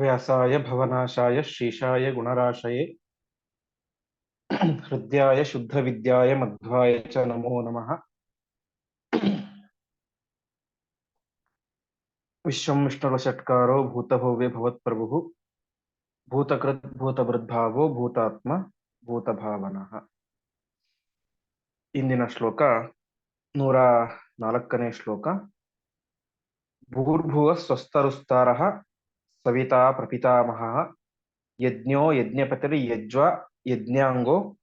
व्यासाय भवनाशाय श्रीशाय गुणराशये हृद्याय शुद्धविद्याय मध्वाय च नमो नमः विश्वं विष्णुरषट्कारो भूतभव्य भवत्प्रभुः भूतकृत् भूतभृद्भावो ಭೂತಾತ್ಮ ಭೂತಭಾವನಃ ಇಂದಿನ ಶ್ಲೋಕ ನೂರ ನಾಲ್ಕನೇ ಶ್ಲೋಕ ಭೂರ್ಭುವ ಸ್ವಸ್ತರುಸ್ತಾರಃ ಸವಿತಾ ಪ್ರಪಿತಾಮಹ ಯಜ್ಞೋ ಯಜ್ಞಪತಿರಿ ಯಜ್ವ ಯಜ್ಞಾಂಗೋ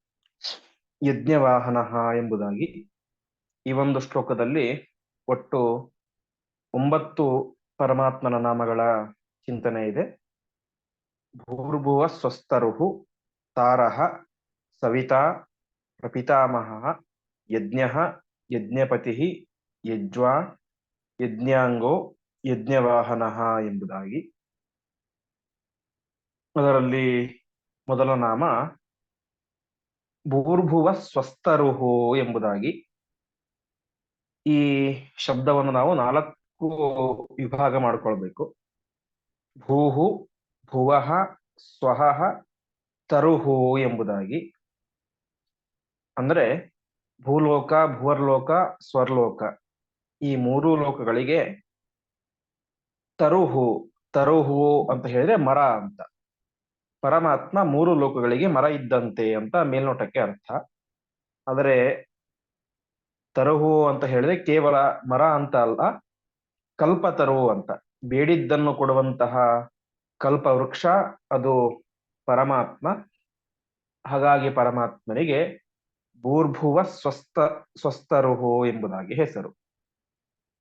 ಯಜ್ಞವಾಹನಃ ಎಂಬುದಾಗಿ ಈ ಒಂದು ಶ್ಲೋಕದಲ್ಲಿ ಒಟ್ಟು ಒಂಬತ್ತು ಪರಮಾತ್ಮನ ನಾಮಗಳ ಚಿಂತನೆ ಇದೆ. ಭೂರ್ಭುವ ಸ್ವಸ್ಥರುಹು ತಾರಹ ಸವಿತಾ ಪ್ರಪಿತಾಮಹ, ಯಜ್ಞ ಯಜ್ಞಪತಿ, ಯಜ್ವಾ ಯಜ್ಞಾಂಗೋ ಯಜ್ಞವಾಹನ ಎಂಬುದಾಗಿ ಅದರಲ್ಲಿ ಮೊದಲ ನಾಮ ಭೂರ್ಭುವ ಸ್ವಸ್ಥರುಹು ಎಂಬುದಾಗಿ. ಈ ಶಬ್ದವನ್ನು ನಾವು ನಾಲ್ಕು ವಿಭಾಗ ಮಾಡಿಕೊಳ್ಬೇಕು. ಭೂಹು ಭುವಃ ಸ್ವಹಃ ತರುಹು ಎಂಬುದಾಗಿ. ಅಂದ್ರೆ ಭೂಲೋಕ, ಭುವರ್ಲೋಕ, ಸ್ವರ್ಲೋಕ ಈ ಮೂರು ಲೋಕಗಳಿಗೆ ತರುಹು ತರುಹು ಅಂತ ಹೇಳಿದ್ರೆ ಮರ ಅಂತ. ಪರಮಾತ್ಮ ಮೂರು ಲೋಕಗಳಿಗೆ ಮರ ಇದ್ದಂತೆ ಅಂತ ಮೇಲ್ನೋಟಕ್ಕೆ ಅರ್ಥ. ಆದರೆ ತರುಹು ಅಂತ ಹೇಳಿದ್ರೆ ಕೇವಲ ಮರ ಅಂತ ಅಲ್ಲ, ಕಲ್ಪ ತರುವು ಅಂತ. ಬೇಡಿದ್ದನ್ನು ಕೊಡುವಂತಹ ಕಲ್ಪ ವೃಕ್ಷ ಅದು ಪರಮಾತ್ಮ. ಹಾಗಾಗಿ ಪರಮಾತ್ಮನಿಗೆ ಭೂರ್ಭುವ ಸ್ವಸ್ಥ, ಸ್ವಸ್ಥರುಹು ಎಂಬುದಾಗಿ ಹೆಸರು.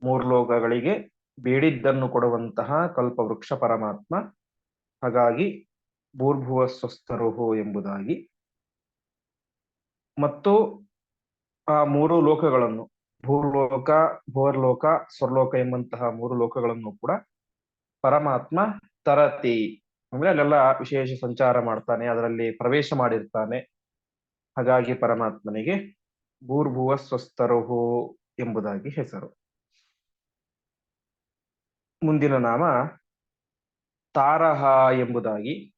ಮೂರು ಲೋಕಗಳಿಗೆ ಬೇಡಿದ್ದನ್ನು ಕೊಡುವಂತಹ ಕಲ್ಪವೃಕ್ಷ ಪರಮಾತ್ಮ. ಹಾಗಾಗಿ ಭೂರ್ಭುವ ಸ್ವಸ್ಥರೋಹೋ ಎಂಬುದಾಗಿ. ಮತ್ತು ಆ ಮೂರು ಲೋಕಗಳನ್ನು, ಭೂಲೋಕ, ಭೋರ್ಲೋಕ, ಸ್ವರ್ಲೋಕ ಎಂಬಂತಹ ಮೂರು ಲೋಕಗಳನ್ನು ಕೂಡ ಪರಮಾತ್ಮ ತರತಿ. ಅಂದ್ರೆ ಅಲ್ಲೆಲ್ಲ ವಿಶೇಷ ಸಂಚಾರ ಮಾಡ್ತಾನೆ, ಅದರಲ್ಲಿ ಪ್ರವೇಶ ಮಾಡಿರ್ತಾನೆ. ಹಾಗಾಗಿ ಪರಮಾತ್ಮನಿಗೆ ಭೂರ್ಭುವ ಸ್ವಸ್ಥರೋಹು ಎಂಬುದಾಗಿ ಹೆಸರು. ಮುಂದಿನ ನಾಮ ತಾರಹ ಎಂಬುದಾಗಿ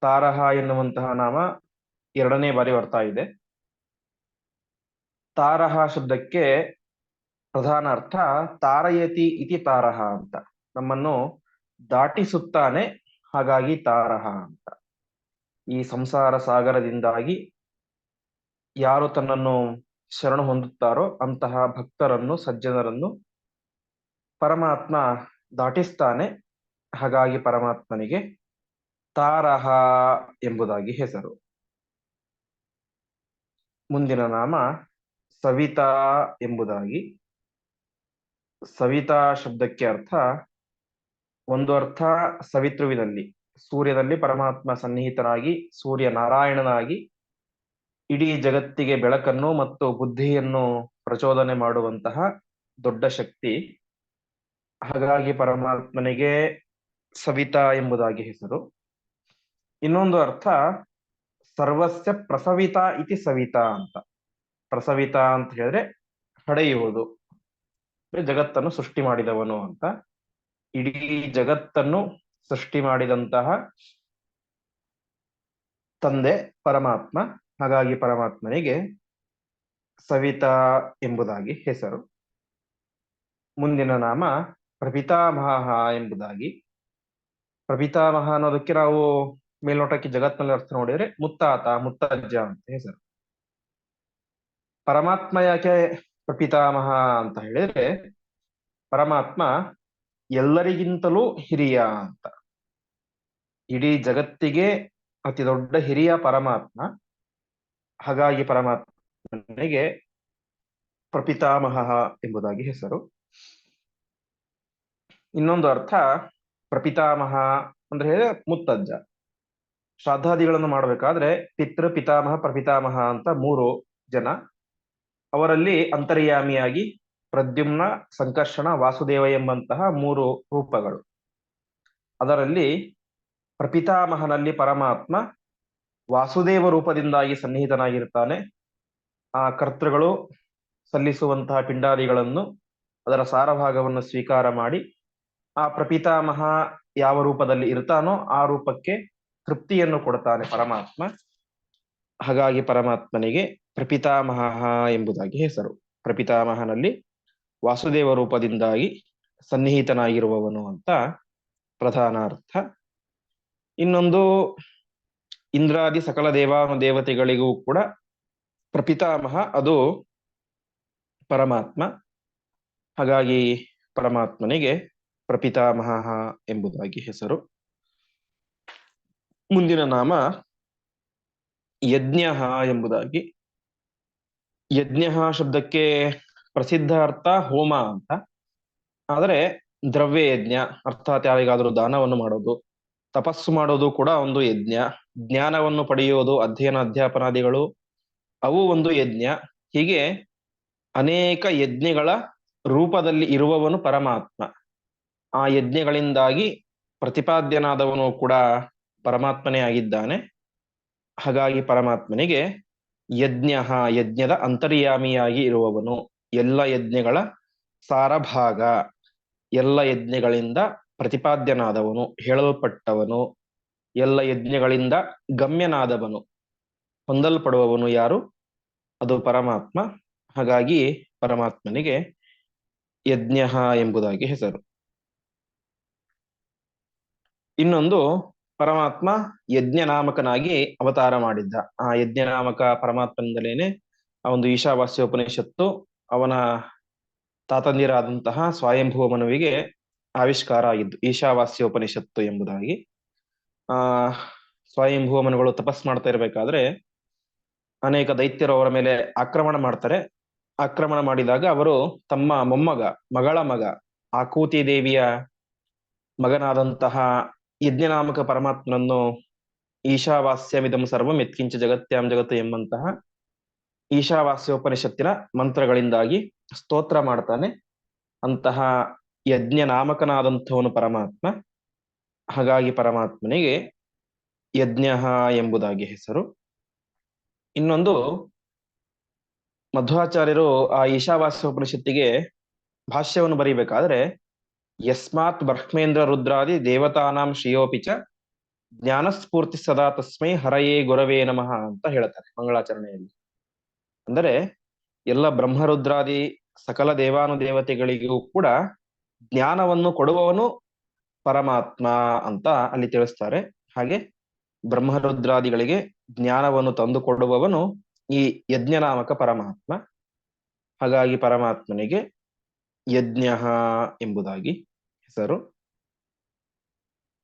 ತಾರಹ ಎನ್ನುವಂತಹ ನಾಮ ಎರಡನೇ ಬಾರಿ ಬರ್ತಾ ಇದೆ. ತಾರಹ ಶಬ್ದಕ್ಕೆ ಪ್ರಧಾನ ಅರ್ಥ ತಾರಯತಿ ಇತಿ ತಾರಹ ಅಂತ. ನಮ್ಮನ್ನು ದಾಟಿಸುತ್ತಾನೆ, ಹಾಗಾಗಿ ತಾರಹ ಅಂತ. ಈ ಸಂಸಾರ ಸಾಗರದಿಂದಾಗಿ ಯಾರು ತನ್ನನ್ನು ಶರಣು ಹೊಂದುತ್ತಾರೋ ಅಂತಹ ಭಕ್ತರನ್ನು, ಸಜ್ಜನರನ್ನು ಪರಮಾತ್ಮ ದಾಟಿಸ್ತಾನೆ, ಹಾಗಾಗಿ ಪರಮಾತ್ಮನಿಗೆ ತಾರಹ ಎಂಬುದಾಗಿ ಹೆಸರು. ಮುಂದಿನ ನಾಮ ಸವಿತಾ ಎಂಬುದಾಗಿ. ಸವಿತಾ ಶಬ್ದಕ್ಕೆ ಅರ್ಥ ಒಂದು ಅರ್ಥ ಸವಿತೃವಿನಲ್ಲಿ. ಸೂರ್ಯದಲ್ಲಿ ಪರಮಾತ್ಮ ಸನ್ನಿಹಿತನಾಗಿ ಸೂರ್ಯ ನಾರಾಯಣನಾಗಿ ಇಡೀ ಜಗತ್ತಿಗೆ ಬೆಳಕನ್ನು ಮತ್ತು ಬುದ್ಧಿಯನ್ನು ಪ್ರಚೋದನೆ ಮಾಡುವಂತಹ ದೊಡ್ಡ ಶಕ್ತಿ. ಹಾಗಾಗಿ ಪರಮಾತ್ಮನಿಗೆ ಸವಿತಾ ಎಂಬುದಾಗಿ ಹೆಸರು. ಇನ್ನೊಂದು ಅರ್ಥ ಸರ್ವಸ್ಯ ಪ್ರಸವಿತಾ ಇತಿ ಸವಿತಾ ಅಂತ. ಪ್ರಸವಿತಾ ಅಂತ ಹೇಳಿದ್ರೆ ಹಡೆಯುವುದು. ಜಗತ್ತನ್ನು ಸೃಷ್ಟಿ ಮಾಡಿದವನು ಅಂತ. ಇಡೀ ಜಗತ್ತನ್ನು ಸೃಷ್ಟಿ ಮಾಡಿದಂತಹ ತಂದೆ ಪರಮಾತ್ಮ. ಹಾಗಾಗಿ ಪರಮಾತ್ಮನಿಗೆ ಸವಿತಾ ಎಂಬುದಾಗಿ ಹೆಸರು. ಮುಂದಿನ ನಾಮ ಪ್ರಭಿತಾಮಹ ಎಂಬುದಾಗಿ. ಪ್ರಭಿತಾಮಹ ಅನ್ನೋದಕ್ಕೆ ನಾವು ಮೇಲ್ನೋಟಕ್ಕೆ ಜಗತ್ನಲ್ಲಿ ಅರ್ಥ ನೋಡಿದ್ರೆ ಮುತ್ತಾತ, ಮುತ್ತಜ್ಜ ಅಂತ ಹೆಸರು ಪರಮಾತ್ಮ ಯಾಕೆ ಪ್ರಪಿತಾಮಹ ಅಂತ ಹೇಳಿದ್ರೆ, ಪರಮಾತ್ಮ ಎಲ್ಲರಿಗಿಂತಲೂ ಹಿರಿಯ ಅಂತ. ಇಡೀ ಜಗತ್ತಿಗೆ ಅತಿ ದೊಡ್ಡ ಹಿರಿಯ ಪರಮಾತ್ಮ. ಹಾಗಾಗಿ ಪರಮಾತ್ಮನಿಗೆ ಪ್ರಪಿತಾಮಹ ಎಂಬುದಾಗಿ ಹೆಸರು. ಇನ್ನೊಂದು ಅರ್ಥ ಪ್ರಪಿತಾಮಹ ಅಂದ್ರೆ ಮುತ್ತಜ್ಜ. ಶ್ರಾದ್ದಾದಿಗಳನ್ನು ಮಾಡಬೇಕಾದ್ರೆ ಪಿತೃ ಪಿತಾಮಹ ಪ್ರಪಿತಾಮಹ ಅಂತ ಮೂರು ಜನ. ಅವರಲ್ಲಿ ಅಂತರ್ಯಾಮಿಯಾಗಿ ಪ್ರದ್ಯುಮ್ನ, ಸಂಕರ್ಷಣ, ವಾಸುದೇವ ಎಂಬಂತಹ ಮೂರು ರೂಪಗಳು. ಅದರಲ್ಲಿ ಪ್ರಪಿತಾಮಹನಲ್ಲಿ ಪರಮಾತ್ಮ ವಾಸುದೇವ ರೂಪದಿಂದಾಗಿ ಸನ್ನಿಹಿತನಾಗಿರ್ತಾನೆ. ಆ ಕರ್ತೃಗಳು ಸಲ್ಲಿಸುವಂತಹ ಪಿಂಡಾದಿಗಳನ್ನು ಅದರ ಸಾರಭಾಗವನ್ನು ಸ್ವೀಕಾರ ಮಾಡಿ ಆ ಪ್ರಪಿತಾಮಹ ಯಾವ ರೂಪದಲ್ಲಿ ಇರ್ತಾನೋ ಆ ರೂಪಕ್ಕೆ ತೃಪ್ತಿಯನ್ನು ಕೊಡ್ತಾನೆ ಪರಮಾತ್ಮ. ಹಾಗಾಗಿ ಪರಮಾತ್ಮನಿಗೆ ಪ್ರಪಿತಾಮಹ ಎಂಬುದಾಗಿ ಹೆಸರು. ಪ್ರಪಿತಾಮಹನಲ್ಲಿ ವಾಸುದೇವ ರೂಪದಿಂದಾಗಿ ಸನ್ನಿಹಿತನಾಗಿರುವವನು ಅಂತ ಪ್ರಧಾನ ಅರ್ಥ ಇನ್ನೊಂದು ಇಂದ್ರಾದಿ ಸಕಲ ದೇವಾನು ದೇವತೆಗಳಿಗೂ ಕೂಡ ಪ್ರಪಿತಾಮಹ, ಅದು ಪರಮಾತ್ಮ. ಹಾಗಾಗಿ ಪರಮಾತ್ಮನಿಗೆ ಪ್ರಪಿತಾಮಹ ಎಂಬುದಾಗಿ ಹೆಸರು. ಮುಂದಿನ ನಾಮ ಯಜ್ಞ ಎಂಬುದಾಗಿ. ಯಜ್ಞ ಶಬ್ದಕ್ಕೆ ಪ್ರಸಿದ್ಧ ಅರ್ಥ ಹೋಮ ಅಂತ. ಆದರೆ ದ್ರವ್ಯ ಯಜ್ಞ, ಅರ್ಥಾತ್ ಯಾರಿಗಾದರೂ ದಾನವನ್ನು ಮಾಡೋದು, ತಪಸ್ಸು ಮಾಡೋದು ಕೂಡ ಒಂದು ಯಜ್ಞ. ಜ್ಞಾನವನ್ನು ಪಡೆಯುವುದು ಅಧ್ಯಯನ ಅಧ್ಯಾಪನಾದಿಗಳು, ಅವು ಒಂದು ಯಜ್ಞ. ಹೀಗೆ ಅನೇಕ ಯಜ್ಞಗಳ ರೂಪದಲ್ಲಿ ಇರುವವನು ಪರಮಾತ್ಮ. ಆ ಯಜ್ಞಗಳಿಂದಾಗಿ ಪ್ರತಿಪಾದ್ಯನಾದವನು ಕೂಡ ಪರಮಾತ್ಮನೇ ಆಗಿದ್ದಾನೆ. ಹಾಗಾಗಿ ಪರಮಾತ್ಮನಿಗೆ ಯಜ್ಞ ಯಜ್ಞದ ಅಂತರ್ಯಾಮಿಯಾಗಿ ಇರುವವನು. ಎಲ್ಲ ಯಜ್ಞಗಳ ಸಾರಭಾಗ, ಎಲ್ಲ ಯಜ್ಞಗಳಿಂದ ಪ್ರತಿಪಾದ್ಯನಾದವನು, ಹೇಳಲ್ಪಟ್ಟವನು, ಎಲ್ಲ ಯಜ್ಞಗಳಿಂದ ಗಮ್ಯನಾದವನು, ಹೊಂದಲ್ಪಡುವವನು ಯಾರು? ಅದು ಪರಮಾತ್ಮ. ಹಾಗಾಗಿ ಪರಮಾತ್ಮನಿಗೆ ಯಜ್ಞ ಎಂಬುದಾಗಿ ಹೆಸರು. ಇನ್ನೊಂದು ಪರಮಾತ್ಮ ಯಜ್ಞ ನಾಮಕನಾಗಿ ಅವತಾರ ಮಾಡಿದ್ದ. ಆ ಯಜ್ಞ ನಾಮಕ ಪರಮಾತ್ಮನಿಂದಲೇನೆ ಆ ಒಂದು ಈಶಾವಾಸ್ಯ ಉಪನಿಷತ್ತು ಅವನ ತಾತಂದಿರಾದಂತಹ ಸ್ವಯಂಭುವ ಮನುವಿಗೆ ಆವಿಷ್ಕಾರ ಆಗಿದ್ದು, ಈಶಾವಾಸ್ಯೋಪನಿಷತ್ತು ಎಂಬುದಾಗಿ. ಆ ಸ್ವಯಂಭುವ ಮನುಗಳು ತಪಸ್ ಮಾಡ್ತಾ ಇರಬೇಕಾದ್ರೆ ಅನೇಕ ದೈತ್ಯರು ಅವರ ಮೇಲೆ ಆಕ್ರಮಣ ಮಾಡ್ತಾರೆ. ಆಕ್ರಮಣ ಮಾಡಿದಾಗ ಅವರು ತಮ್ಮ ಮೊಮ್ಮಗ, ಮಗಳ ಮಗ ಆಕೂತಿ ದೇವಿಯ ಮಗನಾದಂತಹ ಯಜ್ಞನಾಮಕ ಪರಮಾತ್ಮನನ್ನು ಈಶಾವಾಸ್ಯಮಿದಂ ಸರ್ವಂ ಎತ್ಕಿಂಚ ಜಗತ್ಯಾಂ ಜಗತ್ತು ಎಂಬಂತಹ ಈಶಾವಾಸ್ಯೋಪನಿಷತ್ತಿನ ಮಂತ್ರಗಳಿಂದಾಗಿ ಸ್ತೋತ್ರ ಮಾಡ್ತಾನೆ. ಅಂತಹ ಯಜ್ಞ ನಾಮಕನಾದಂಥವನು ಪರಮಾತ್ಮ. ಹಾಗಾಗಿ ಪರಮಾತ್ಮನಿಗೆ ಯಜ್ಞ ಎಂಬುದಾಗಿ ಹೆಸರು. ಇನ್ನೊಂದು ಮಧ್ವಾಚಾರ್ಯರು ಆ ಈಶಾವಾಸ್ಯೋಪನಿಷತ್ತಿಗೆ ಭಾಷ್ಯವನ್ನು ಬರೀಬೇಕಾದ್ರೆ ಯಸ್ಮಾತ್ ಬ್ರಹ್ಮೇಂದ್ರ ರುದ್ರಾದಿ ದೇವತಾನಾಂ ಚ ಜ್ಞಾನಸ್ಫೂರ್ತಿ ಸದಾ ತಸ್ಮೈ ಹರಯೇ ಗುರವೇ ನಮಃ ಅಂತ ಹೇಳ್ತಾರೆ ಮಂಗಳಾಚರಣೆಯಲ್ಲಿ. ಅಂದರೆ ಎಲ್ಲ ಬ್ರಹ್ಮರುದ್ರಾದಿ ಸಕಲ ದೇವಾನು ದೇವತೆಗಳಿಗೂ ಕೂಡ ಜ್ಞಾನವನ್ನು ಕೊಡುವವನು ಪರಮಾತ್ಮ ಅಂತ ಅಲ್ಲಿ ತಿಳಿಸ್ತಾರೆ. ಹಾಗೆ ಬ್ರಹ್ಮರುದ್ರಾದಿಗಳಿಗೆ ಜ್ಞಾನವನ್ನು ತಂದುಕೊಡುವವನು ಈ ಯಜ್ಞನಾಮಕ ಪರಮಾತ್ಮ. ಹಾಗಾಗಿ ಪರಮಾತ್ಮನಿಗೆ ಯಜ್ಞ ಎಂಬುದಾಗಿ ಹೆಸರು.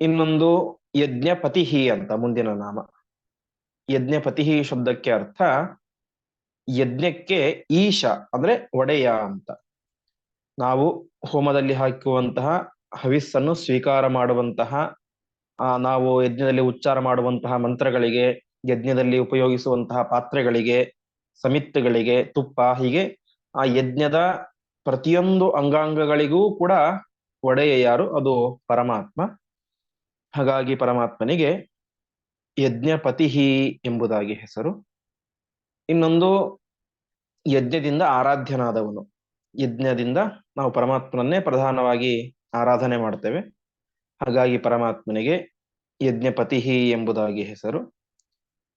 ಇನ್ನೊಂದು ಯಜ್ಞಪತಿ ಅಂತ ಮುಂದಿನ ನಾಮ. ಯಜ್ಞಪತಿ ಶಬ್ದಕ್ಕೆ ಅರ್ಥ ಯಜ್ಞಕ್ಕೆ ಈಶ ಅಂದ್ರೆ ಒಡೆಯ ಅಂತ. ನಾವು ಹೋಮದಲ್ಲಿ ಹಾಕುವಂತಹ ಹವಿಸ್ಸನ್ನು ಸ್ವೀಕಾರ ಮಾಡುವಂತಹ, ಆ, ನಾವು ಯಜ್ಞದಲ್ಲಿ ಉಚ್ಚಾರ ಮಾಡುವಂತಹ ಮಂತ್ರಗಳಿಗೆ, ಯಜ್ಞದಲ್ಲಿ ಉಪಯೋಗಿಸುವಂತಹ ಪಾತ್ರೆಗಳಿಗೆ ಸಮಿತ್ತುಗಳಿಗೆ ತುಪ್ಪ ಹೀಗೆ ಆ ಯಜ್ಞದ ಪ್ರತಿಯೊಂದು ಅಂಗಾಂಗಗಳಿಗೂ ಕೂಡ ಒಡೆಯ ಯಾರು? ಅದು ಪರಮಾತ್ಮ. ಹಾಗಾಗಿ ಪರಮಾತ್ಮನಿಗೆ ಯಜ್ಞಪತಿ ಎಂಬುದಾಗಿ ಹೆಸರು. ಇನ್ನೊಂದು ಯಜ್ಞದಿಂದ ಆರಾಧ್ಯನಾದವನು. ಯಜ್ಞದಿಂದ ನಾವು ಪರಮಾತ್ಮನನ್ನೇ ಪ್ರಧಾನವಾಗಿ ಆರಾಧನೆ ಮಾಡ್ತೇವೆ. ಹಾಗಾಗಿ ಪರಮಾತ್ಮನಿಗೆ ಯಜ್ಞಪತಿಹಿ ಎಂಬುದಾಗಿ ಹೆಸರು.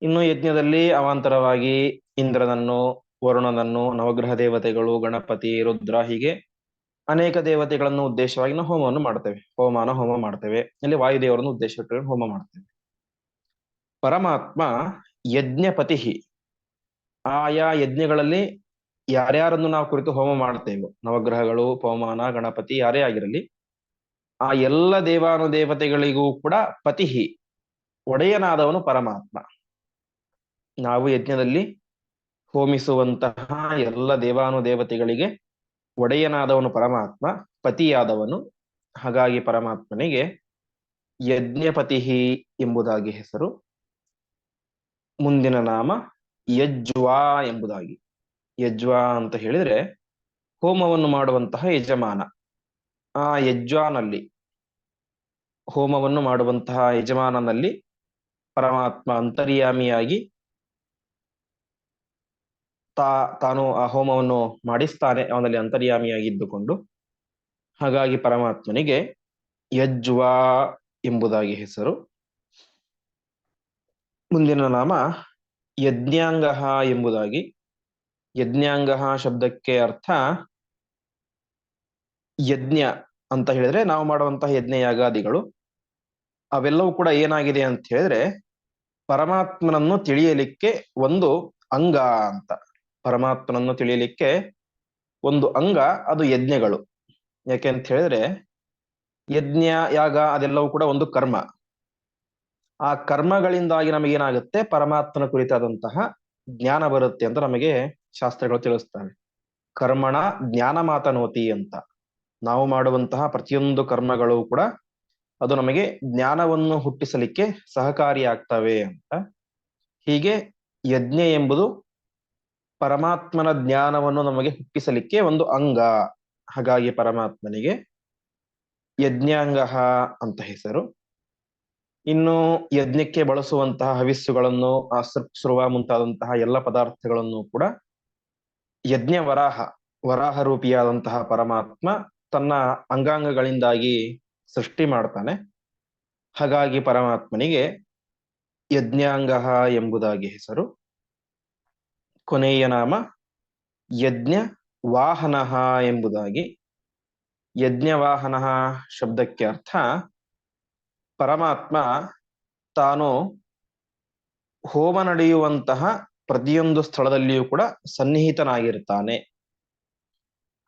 ಇನ್ನು ಯಜ್ಞದಲ್ಲಿ ಅವಾಂತರವಾಗಿ ಇಂದ್ರನನ್ನು ವರುಣನನ್ನು ನವಗ್ರಹ ದೇವತೆಗಳು, ಗಣಪತಿ, ರುದ್ರ ಹೀಗೆ ಅನೇಕ ದೇವತೆಗಳನ್ನು ಉದ್ದೇಶವಾಗಿ ನಾವು ಹೋಮವನ್ನು ಮಾಡ್ತೇವೆ. ಹೋಮಾನ ಹೋಮ ಮಾಡ್ತೇವೆ. ಇಲ್ಲಿ ವಾಯುದೇವರನ್ನು ಉದ್ದೇಶ ಹೋಮ ಮಾಡ್ತೇವೆ. ಪರಮಾತ್ಮ ಯಜ್ಞಪತಿ ಆಯಾ ಯಜ್ಞಗಳಲ್ಲಿ ಯಾರ್ಯಾರನ್ನು ನಾವು ಕುರಿತು ಹೋಮ ಮಾಡ್ತೇವೆ, ನವಗ್ರಹಗಳು, ಪವಮಾನ, ಗಣಪತಿ, ಯಾರೇ ಆಗಿರಲಿ, ಆ ಎಲ್ಲ ದೇವಾನು ದೇವತೆಗಳಿಗೂ ಕೂಡ ಪತಿಹಿ, ಒಡೆಯನಾದವನು ಪರಮಾತ್ಮ. ನಾವು ಯಜ್ಞದಲ್ಲಿ ಹೋಮಿಸುವಂತಹ ಎಲ್ಲ ದೇವಾನು ದೇವತೆಗಳಿಗೆ ಒಡೆಯನಾದವನು ಪರಮಾತ್ಮ, ಪತಿಯಾದವನು. ಹಾಗಾಗಿ ಪರಮಾತ್ಮನಿಗೆ ಯಜ್ಞಪತಿ ಎಂಬುದಾಗಿ ಹೆಸರು, ಮುಂದಿನ ನಾಮ ಯಜ್ವಾ ಎಂಬುದಾಗಿ. ಯಜ್ವಾ ಅಂತ ಹೇಳಿದ್ರೆ ಹೋಮವನ್ನು ಮಾಡುವಂತಹ ಯಜಮಾನ. ಆ ಯಜ್ವಾನಲ್ಲಿ, ಹೋಮವನ್ನು ಮಾಡುವಂತಹ ಯಜಮಾನನಲ್ಲಿ ಪರಮಾತ್ಮ ಅಂತರ್ಯಾಮಿಯಾಗಿ ತಾ, ತಾನು ಆ ಹೋಮವನ್ನು ಮಾಡಿಸ್ತಾನೆ, ಅವನಲ್ಲಿ ಅಂತರ್ಯಾಮಿಯಾಗಿದ್ದುಕೊಂಡು. ಹಾಗಾಗಿ ಪರಮಾತ್ಮನಿಗೆ ಯಜ್ವಾ ಎಂಬುದಾಗಿ ಹೆಸರು. ಮುಂದಿನ ನಾಮ ಯಜ್ಞಾಂಗ ಎಂಬುದಾಗಿ. ಯಜ್ಞಾಂಗ ಶಬ್ದಕ್ಕೆ ಅರ್ಥ ಯಜ್ಞ ಅಂತ ಹೇಳಿದ್ರೆ ನಾವು ಮಾಡುವಂತಹ ಯಜ್ಞ ಯಾಗಾದಿಗಳು ಅವೆಲ್ಲವೂ ಕೂಡ ಏನಾಗಿದೆ ಅಂತ ಹೇಳಿದ್ರೆ ಪರಮಾತ್ಮನನ್ನು ತಿಳಿಯಲಿಕ್ಕೆ ಒಂದು ಅಂಗ ಅಂತ. ಪರಮಾತ್ಮನನ್ನು ತಿಳಿಯಲಿಕ್ಕೆ ಒಂದು ಅಂಗ, ಅದು ಯಜ್ಞಗಳು. ಯಾಕೆ ಅಂತ ಹೇಳಿದ್ರೆ, ಯಜ್ಞ, ಯಾಗ ಅದೆಲ್ಲವೂ ಕೂಡ ಒಂದು ಕರ್ಮ. ಆ ಕರ್ಮಗಳಿಂದಾಗಿ ನಮಗೇನಾಗುತ್ತೆ? ಪರಮಾತ್ಮನ ಕುರಿತಾದಂತಹ ಜ್ಞಾನ ಬರುತ್ತೆ ಅಂತ ನಮಗೆ ಶಾಸ್ತ್ರಗಳು ತಿಳಿಸ್ತವೆ. ಕರ್ಮಣ ಜ್ಞಾನ ಮಾತನೋತಿ ಅಂತ. ನಾವು ಮಾಡುವಂತಹ ಪ್ರತಿಯೊಂದು ಕರ್ಮಗಳು ಕೂಡ ಅದು ನಮಗೆ ಜ್ಞಾನವನ್ನು ಹುಟ್ಟಿಸಲಿಕ್ಕೆ ಸಹಕಾರಿಯಾಗ್ತವೆ ಅಂತ. ಹೀಗೆ ಯಜ್ಞ ಎಂಬುದು ಪರಮಾತ್ಮನ ಜ್ಞಾನವನ್ನು ನಮಗೆ ಹುಟ್ಟಿಸಲಿಕ್ಕೆ ಒಂದು ಅಂಗ. ಹಾಗಾಗಿ ಪರಮಾತ್ಮನಿಗೆ ಯಜ್ಞಾಂಗ ಅಂತ ಹೆಸರು. ಇನ್ನು ಯಜ್ಞಕ್ಕೆ ಬಳಸುವಂತಹ ಹವಿಸ್ಸುಗಳನ್ನು, ಆ ಸೃವ ಮುಂತಾದಂತಹ ಎಲ್ಲ ಪದಾರ್ಥಗಳನ್ನು ಕೂಡ ಯಜ್ಞ ವರಾಹ ವರಾಹ ರೂಪಿಯಾದಂತಹ ಪರಮಾತ್ಮ ತನ್ನ ಅಂಗಾಂಗಗಳಿಂದಾಗಿ ಸೃಷ್ಟಿ ಮಾಡ್ತಾನೆ. ಹಾಗಾಗಿ ಪರಮಾತ್ಮನಿಗೆ ಯಜ್ಞಾಂಗ ಎಂಬುದಾಗಿ ಹೆಸರು. ಕೊನೆಯ ನಾಮ ಯಜ್ಞ ವಾಹನ ಎಂಬುದಾಗಿ. ಯಜ್ಞವಾಹನ ಶಬ್ದಕ್ಕೆ ಅರ್ಥ ಪರಮಾತ್ಮ ತಾನು ಹೋಮ ನಡೆಯುವಂತಹ ಪ್ರತಿಯೊಂದು ಸ್ಥಳದಲ್ಲಿಯೂ ಕೂಡ ಸನ್ನಿಹಿತನಾಗಿರ್ತಾನೆ.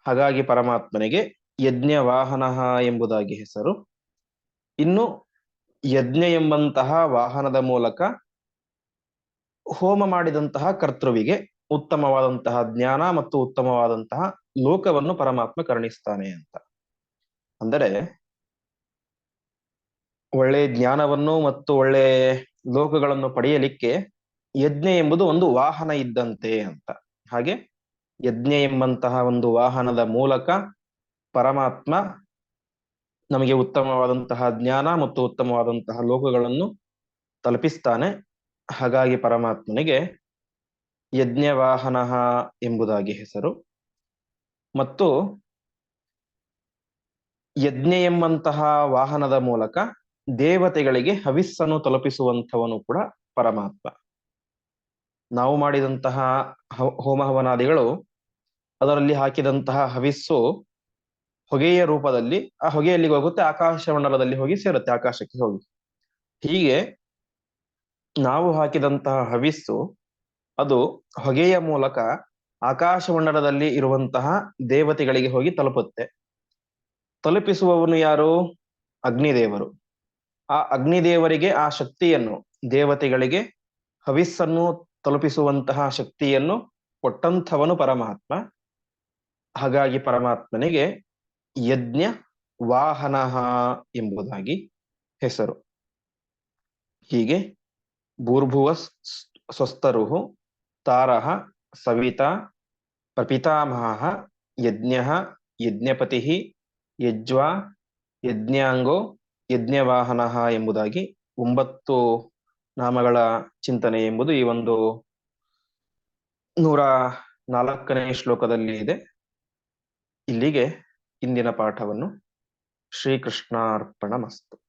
ಹಾಗಾಗಿ ಪರಮಾತ್ಮನಿಗೆ ಯಜ್ಞ ವಾಹನ ಎಂಬುದಾಗಿ ಹೆಸರು. ಇನ್ನು ಯಜ್ಞ ಎಂಬಂತಹ ವಾಹನದ ಮೂಲಕ ಹೋಮ ಮಾಡಿದಂತಹ ಕರ್ತೃವಿಗೆ ಉತ್ತಮವಾದಂತಹ ಜ್ಞಾನ ಮತ್ತು ಉತ್ತಮವಾದಂತಹ ಲೋಕವನ್ನು ಪರಮಾತ್ಮ ಕರುಣಿಸ್ತಾನೆ ಅಂತ. ಅಂದರೆ ಒಳ್ಳೆ ಜ್ಞಾನವನ್ನು ಮತ್ತು ಒಳ್ಳೆ ಲೋಕಗಳನ್ನು ಪಡೆಯಲಿಕ್ಕೆ ಯಜ್ಞ ಎಂಬುದು ಒಂದು ವಾಹನ ಇದ್ದಂತೆ ಅಂತ. ಹಾಗೆ ಯಜ್ಞ ಎಂಬಂತಹ ಒಂದು ವಾಹನದ ಮೂಲಕ ಪರಮಾತ್ಮ ನಮಗೆ ಉತ್ತಮವಾದಂತಹ ಜ್ಞಾನ ಮತ್ತು ಉತ್ತಮವಾದಂತಹ ಲೋಕಗಳನ್ನು ತಲುಪಿಸ್ತಾನೆ. ಹಾಗಾಗಿ ಪರಮಾತ್ಮನಿಗೆ ಯಜ್ಞವಾಹನ ಎಂಬುದಾಗಿ ಹೆಸರು. ಮತ್ತು ಯಜ್ಞ ಎಂಬಂತಹ ವಾಹನದ ಮೂಲಕ ದೇವತೆಗಳಿಗೆ ಹವಿಸ್ಸನ್ನು ತಲುಪಿಸುವಂಥವನು ಕೂಡ ಪರಮಾತ್ಮ. ನಾವು ಮಾಡಿದಂತಹ ಹೋಮ ಹವನಾದಿಗಳು ಅದರಲ್ಲಿ ಹಾಕಿದಂತಹ ಹವಿಸ್ಸು ಹೊಗೆಯ ರೂಪದಲ್ಲಿ, ಆ ಹೊಗೆಯಲ್ಲಿ ಹೋಗುತ್ತೆ, ಆಕಾಶ ಮಂಡಲದಲ್ಲಿ ಹೋಗಿ ಸೇರುತ್ತೆ, ಆಕಾಶಕ್ಕೆ ಹೋಗಿ. ಹೀಗೆ ನಾವು ಹಾಕಿದಂತಹ ಹವಿಸ್ಸು, ಅದು ಹೊಗೆಯ ಮೂಲಕ ಆಕಾಶ ಮಂಡಲದಲ್ಲಿ ಇರುವಂತಹ ದೇವತೆಗಳಿಗೆ ಹೋಗಿ ತಲುಪುತ್ತೆ. ತಲುಪಿಸುವವನು ಯಾರು? ಅಗ್ನಿದೇವರು. ಆ ಅಗ್ನಿದೇವರಿಗೆ ಆ ಶಕ್ತಿಯನ್ನು, ದೇವತೆಗಳಿಗೆ ಹವಿಸ್ಸನ್ನು ತಲುಪಿಸುವಂತಹ ಶಕ್ತಿಯನ್ನು ಕೊಟ್ಟಂಥವನು ಪರಮಾತ್ಮ. ಹಾಗಾಗಿ ಪರಮಾತ್ಮನಿಗೆ ಯಜ್ಞ ವಾಹನ ಎಂಬುದಾಗಿ ಹೆಸರು. ಹೀಗೆ ಭೂರ್ಭುವ ಸ್ವಸ್ತರು ತಾರಃ ಸವಿತಾ ಪ್ರಪಿತಾಮಹ ಯಜ್ಞ ಯಜ್ಞಪತಿ ಯಜ್ವಾ ಯಜ್ಞಾಂಗೋ ಯಜ್ಞವಾಹನ ಎಂಬುದಾಗಿ ಒಂಬತ್ತು ನಾಮಗಳ ಚಿಂತನೆ ಎಂಬುದು ಈ ಒಂದು ನೂರ ನಾಲ್ಕನೇ ಶ್ಲೋಕದಲ್ಲಿ ಇದೆ. ಇಲ್ಲಿಗೆ ಇಂದಿನ ಪಾಠವನ್ನು ಶ್ರೀಕೃಷ್ಣಾರ್ಪಣ ಮಸ್ತು